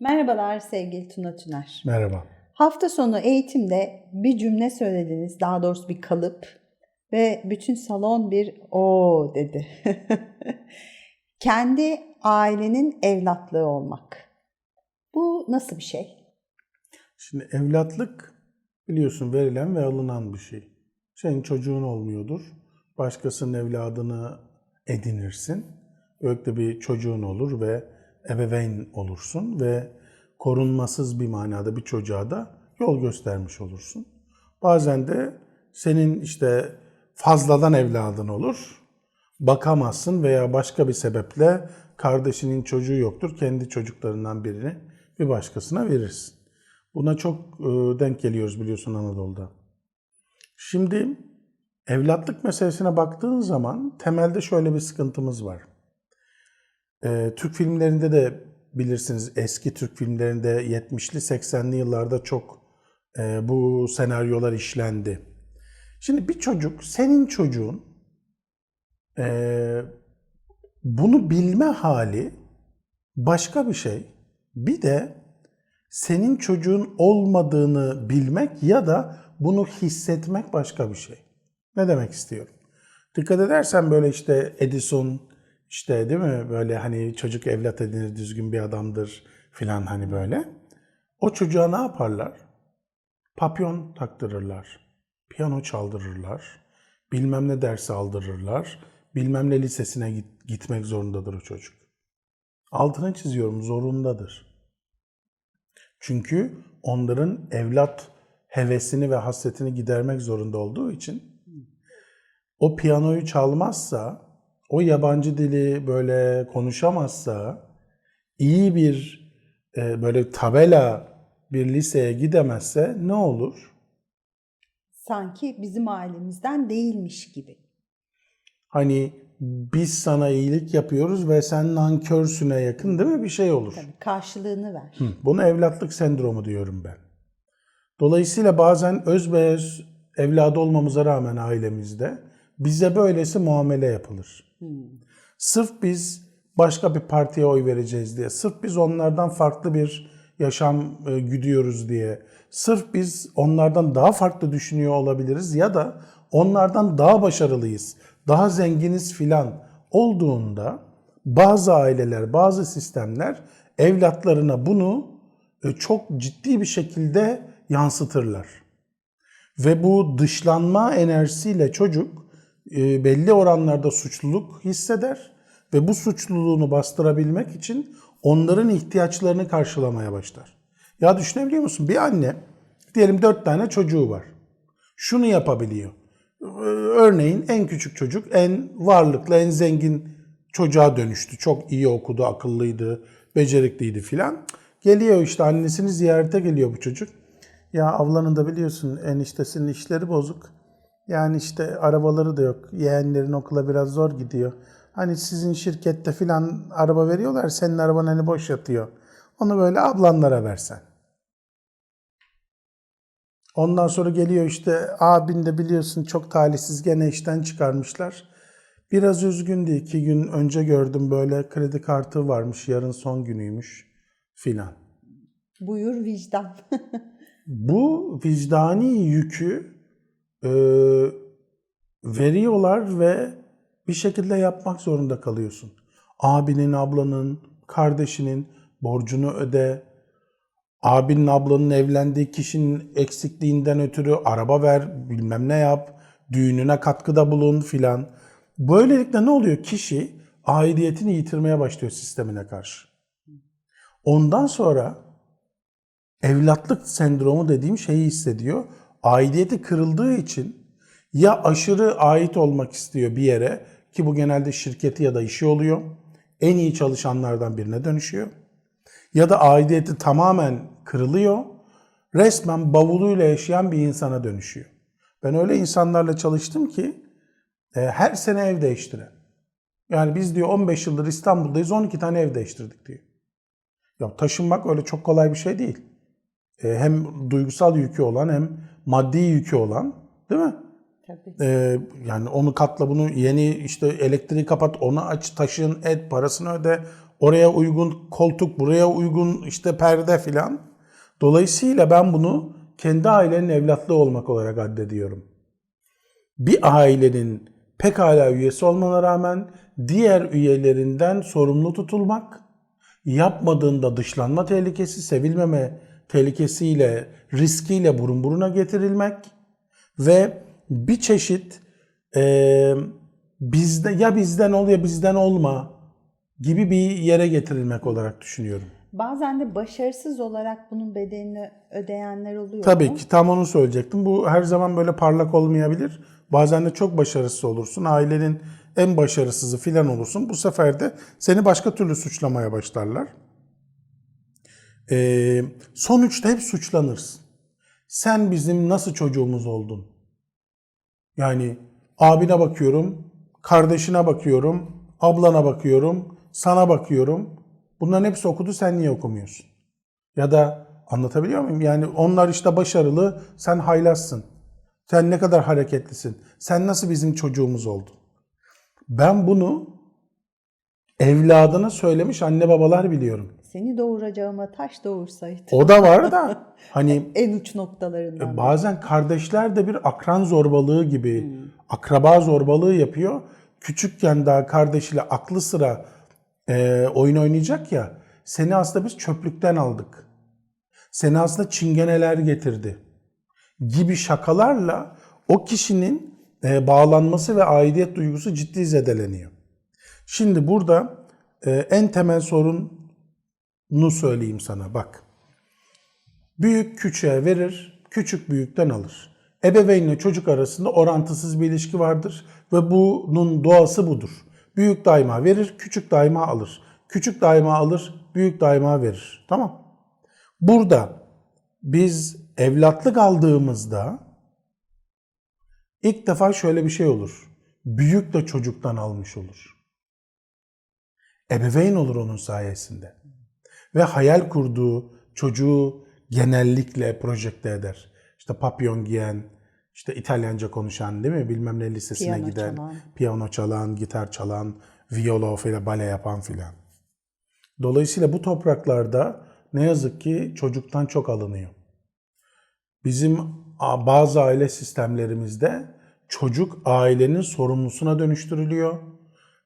Merhabalar sevgili Tuna Tüner. Merhaba. Hafta sonu eğitimde bir cümle söylediniz, daha doğrusu bir kalıp ve bütün salon bir o dedi. Kendi ailenin evlatlığı olmak. Bu nasıl bir şey? Şimdi evlatlık biliyorsun verilen ve alınan bir şey. Senin çocuğun olmuyordur. Başkasının evladını edinirsin. Böylelikle bir çocuğun olur ve ebeveyn olursun ve korunmasız bir manada bir çocuğa da yol göstermiş olursun. Bazen de senin işte fazladan evladın olur. Bakamazsın veya başka bir sebeple kardeşinin çocuğu yoktur. Kendi çocuklarından birini bir başkasına verirsin. Buna çok e, denk geliyoruz biliyorsun Anadolu'da. Şimdi evlatlık meselesine baktığın zaman temelde şöyle bir sıkıntımız var. E, Türk filmlerinde de bilirsiniz eski Türk filmlerinde 70'li 80'li yıllarda çok e, bu senaryolar işlendi. Şimdi bir çocuk, senin çocuğun e, bunu bilme hali başka bir şey. Bir de senin çocuğun olmadığını bilmek ya da bunu hissetmek başka bir şey. Ne demek istiyorum? Dikkat edersen böyle işte Edison işte değil mi böyle hani çocuk evlat edinir düzgün bir adamdır filan hani böyle. O çocuğa ne yaparlar? Papyon taktırırlar. Piyano çaldırırlar. Bilmem ne dersi aldırırlar. Bilmem ne lisesine git- gitmek zorundadır o çocuk. Altını çiziyorum zorundadır. Çünkü onların evlat hevesini ve hasretini gidermek zorunda olduğu için o piyanoyu çalmazsa, o yabancı dili böyle konuşamazsa, iyi bir e, böyle tabela bir liseye gidemezse ne olur? Sanki bizim ailemizden değilmiş gibi. Hani biz sana iyilik yapıyoruz ve sen nankörsüne yakın değil mi bir şey olur. Tabii karşılığını ver. Hı, Buna evlatlık sendromu diyorum ben. Dolayısıyla bazen özbeöz evladı olmamıza rağmen ailemizde bize böylesi muamele yapılır. Sırf biz başka bir partiye oy vereceğiz diye, sırf biz onlardan farklı bir yaşam e, güdüyoruz diye, sırf biz onlardan daha farklı düşünüyor olabiliriz ya da onlardan daha başarılıyız, daha zenginiz filan olduğunda bazı aileler, bazı sistemler evlatlarına bunu e, çok ciddi bir şekilde yansıtırlar. Ve bu dışlanma enerjisiyle çocuk belli oranlarda suçluluk hisseder ve bu suçluluğunu bastırabilmek için onların ihtiyaçlarını karşılamaya başlar. Ya düşünebiliyor musun? Bir anne diyelim dört tane çocuğu var. Şunu yapabiliyor. Ee, Örneğin en küçük çocuk en varlıklı, en zengin çocuğa dönüştü. Çok iyi okudu, akıllıydı, becerikliydi filan. Geliyor işte annesini ziyarete geliyor bu çocuk. Ya ablanın da biliyorsun eniştesinin işleri bozuk. Yani işte arabaları da yok. Yeğenlerin okula biraz zor gidiyor. Hani sizin şirkette filan araba veriyorlar. Senin araban hani boş yatıyor. Onu böyle ablanlara versen. Ondan sonra geliyor işte abin de biliyorsun çok talihsiz gene işten çıkarmışlar. Biraz üzgündü. iki gün önce gördüm böyle kredi kartı varmış. Yarın son günüymüş filan. Buyur vicdan. Bu vicdani yükü e, veriyorlar ve bir şekilde yapmak zorunda kalıyorsun. Abinin, ablanın, kardeşinin borcunu öde. Abinin, ablanın evlendiği kişinin eksikliğinden ötürü araba ver, bilmem ne yap, düğününe katkıda bulun filan. Böylelikle ne oluyor? Kişi aidiyetini yitirmeye başlıyor sistemine karşı. Ondan sonra evlatlık sendromu dediğim şeyi hissediyor. Aidiyeti kırıldığı için ya aşırı ait olmak istiyor bir yere ki bu genelde şirketi ya da işi oluyor. En iyi çalışanlardan birine dönüşüyor. Ya da aidiyeti tamamen kırılıyor. Resmen bavuluyla yaşayan bir insana dönüşüyor. Ben öyle insanlarla çalıştım ki e, her sene ev değiştiren. Yani biz diyor 15 yıldır İstanbul'dayız 12 tane ev değiştirdik diyor. Ya taşınmak öyle çok kolay bir şey değil. E, hem duygusal yükü olan hem maddi yükü olan değil mi? Tabii. E, yani onu katla bunu yeni işte elektriği kapat onu aç taşın et parasını öde Oraya uygun koltuk, buraya uygun işte perde filan. Dolayısıyla ben bunu kendi ailenin evlatlığı olmak olarak addediyorum. Bir ailenin pekala üyesi olmana rağmen diğer üyelerinden sorumlu tutulmak, yapmadığında dışlanma tehlikesi, sevilmeme tehlikesiyle, riskiyle burun buruna getirilmek ve bir çeşit eee, bizde ya bizden ol ya bizden olma gibi bir yere getirilmek olarak düşünüyorum. Bazen de başarısız olarak bunun bedelini ödeyenler oluyor Tabii mu? ki tam onu söyleyecektim. Bu her zaman böyle parlak olmayabilir. Bazen de çok başarısız olursun. Ailenin en başarısızı filan olursun. Bu sefer de seni başka türlü suçlamaya başlarlar. Ee, sonuçta hep suçlanırsın. Sen bizim nasıl çocuğumuz oldun? Yani abine bakıyorum, kardeşine bakıyorum, ablana bakıyorum, sana bakıyorum. Bunların hepsi okudu sen niye okumuyorsun? Ya da anlatabiliyor muyum? Yani onlar işte başarılı, sen haylazsın. Sen ne kadar hareketlisin. Sen nasıl bizim çocuğumuz oldun? Ben bunu evladına söylemiş anne babalar biliyorum. Seni doğuracağıma taş doğursaydı. O da var da hani En uç noktalarından. bazen kardeşler de bir akran zorbalığı gibi, akraba zorbalığı yapıyor. Küçükken daha kardeşiyle aklı sıra e, oyun oynayacak ya, seni aslında biz çöplükten aldık. Seni aslında çingeneler getirdi gibi şakalarla o kişinin e, bağlanması ve aidiyet duygusu ciddi zedeleniyor. Şimdi burada e, en temel sorunu söyleyeyim sana bak. Büyük küçüğe verir, küçük büyükten alır. Ebeveynle çocuk arasında orantısız bir ilişki vardır ve bunun doğası budur. Büyük daima verir, küçük daima alır. Küçük daima alır, büyük daima verir. Tamam? Burada biz evlatlık aldığımızda ilk defa şöyle bir şey olur. Büyük de çocuktan almış olur. Ebeveyn olur onun sayesinde. Ve hayal kurduğu çocuğu genellikle projekte eder. İşte papyon giyen, işte İtalyanca konuşan değil mi? Bilmem ne lisesine Piyano giden, çalan. piyano çalan, gitar çalan, viyolo filan, bale yapan filan. Dolayısıyla bu topraklarda ne yazık ki çocuktan çok alınıyor. Bizim bazı aile sistemlerimizde çocuk ailenin sorumlusuna dönüştürülüyor.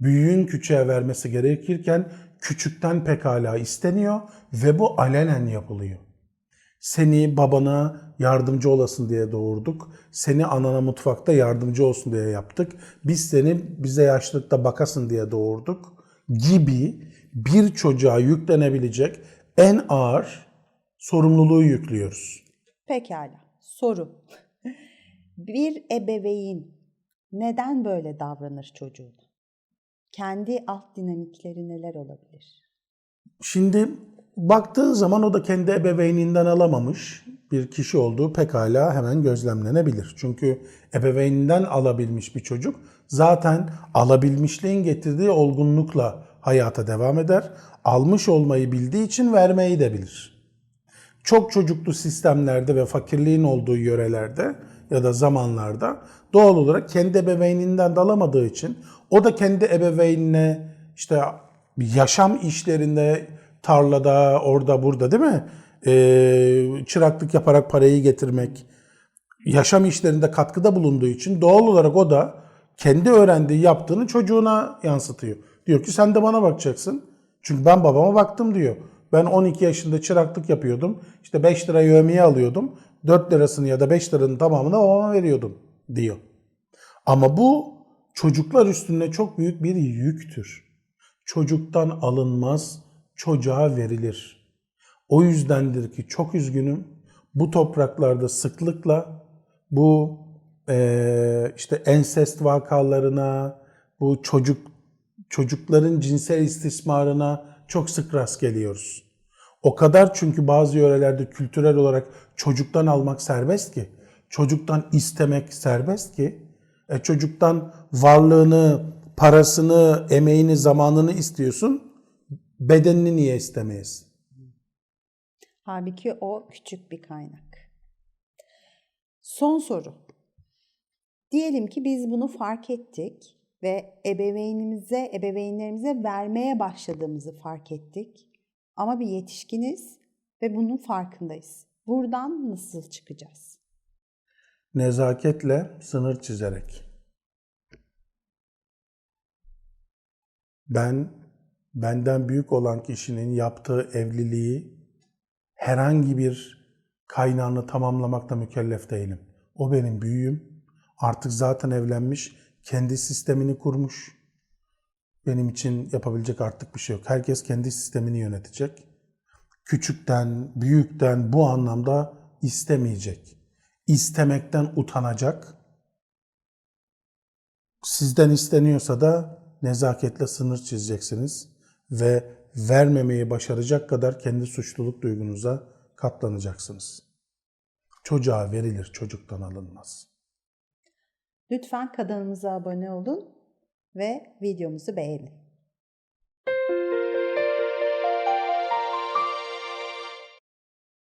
Büyüğün küçüğe vermesi gerekirken küçükten pekala isteniyor ve bu alenen yapılıyor. Seni babana yardımcı olasın diye doğurduk. Seni anana mutfakta yardımcı olsun diye yaptık. Biz seni bize yaşlılıkta bakasın diye doğurduk gibi bir çocuğa yüklenebilecek en ağır sorumluluğu yüklüyoruz. Pekala. Soru. Bir ebeveyn neden böyle davranır çocuğuna? Kendi alt dinamikleri neler olabilir? Şimdi baktığın zaman o da kendi ebeveyninden alamamış bir kişi olduğu pekala hemen gözlemlenebilir. Çünkü ebeveyninden alabilmiş bir çocuk zaten alabilmişliğin getirdiği olgunlukla hayata devam eder. Almış olmayı bildiği için vermeyi de bilir. Çok çocuklu sistemlerde ve fakirliğin olduğu yörelerde ya da zamanlarda doğal olarak kendi ebeveyninden de alamadığı için o da kendi ebeveynine işte yaşam işlerinde tarlada orada burada değil mi? Ee, çıraklık yaparak parayı getirmek yaşam işlerinde katkıda bulunduğu için doğal olarak o da kendi öğrendiği yaptığını çocuğuna yansıtıyor. Diyor ki sen de bana bakacaksın. Çünkü ben babama baktım diyor. Ben 12 yaşında çıraklık yapıyordum. İşte 5 lira yövmiye alıyordum. 4 lirasını ya da 5 liranın tamamını babama veriyordum diyor. Ama bu çocuklar üstünde çok büyük bir yüktür. Çocuktan alınmaz, çocuğa verilir. O yüzdendir ki çok üzgünüm. Bu topraklarda sıklıkla bu eee, işte ensest vakalarına, bu çocuk çocukların cinsel istismarına çok sık rast geliyoruz. O kadar çünkü bazı yörelerde kültürel olarak çocuktan almak serbest ki, çocuktan istemek serbest ki, e, çocuktan varlığını, parasını, emeğini, zamanını istiyorsun, bedenini niye istemeyiz? Halbuki o küçük bir kaynak. Son soru. Diyelim ki biz bunu fark ettik ve ebeveynimize, ebeveynlerimize vermeye başladığımızı fark ettik. Ama bir yetişkiniz ve bunun farkındayız. Buradan nasıl çıkacağız? Nezaketle sınır çizerek. Ben benden büyük olan kişinin yaptığı evliliği herhangi bir kaynağını tamamlamakla mükellef değilim. O benim büyüğüm. Artık zaten evlenmiş, kendi sistemini kurmuş. Benim için yapabilecek artık bir şey yok. Herkes kendi sistemini yönetecek. Küçükten, büyükten bu anlamda istemeyecek. İstemekten utanacak. Sizden isteniyorsa da nezaketle sınır çizeceksiniz ve vermemeyi başaracak kadar kendi suçluluk duygunuza katlanacaksınız. Çocuğa verilir, çocuktan alınmaz. Lütfen kanalımıza abone olun ve videomuzu beğenin.